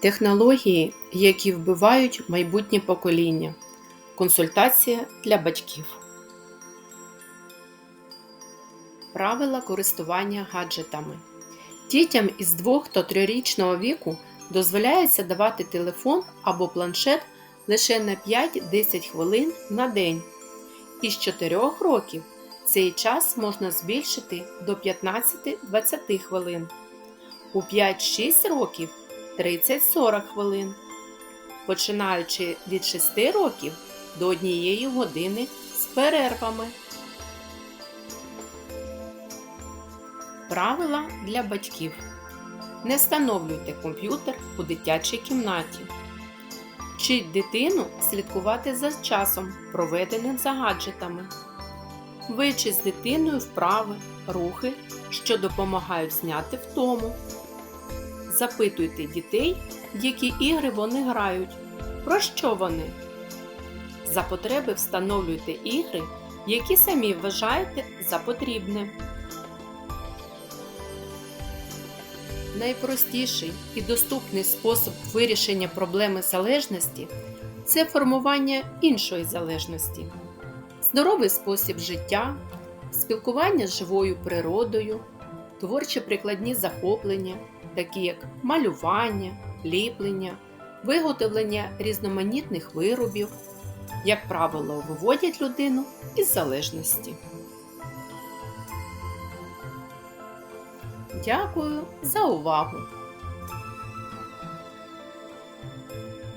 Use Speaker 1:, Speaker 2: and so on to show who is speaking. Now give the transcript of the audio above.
Speaker 1: Технології, які вбивають майбутнє покоління. Консультація для батьків. Правила користування гаджетами. Дітям із 2 та 3-річного віку дозволяється давати телефон або планшет лише на 5-10 хвилин на день. Із 4 років цей час можна збільшити до 15-20 хвилин. У 5-6 років 30-40 хвилин. Починаючи від 6 років до 1 години з перервами. Правила для батьків. Не встановлюйте комп'ютер у дитячій кімнаті. Вчіть дитину слідкувати за часом, проведеним за гаджетами. Вичіть з дитиною вправи, рухи, що допомагають зняти втому. Запитуйте дітей, які ігри вони грають, про що вони. За потреби встановлюйте ігри, які самі вважаєте за потрібне. Найпростіший і доступний спосіб вирішення проблеми залежності це формування іншої залежності, здоровий спосіб життя, спілкування з живою природою, творчі прикладні захоплення, такі як малювання, ліплення, виготовлення різноманітних виробів, як правило, виводять людину із залежності. Дякую за увагу!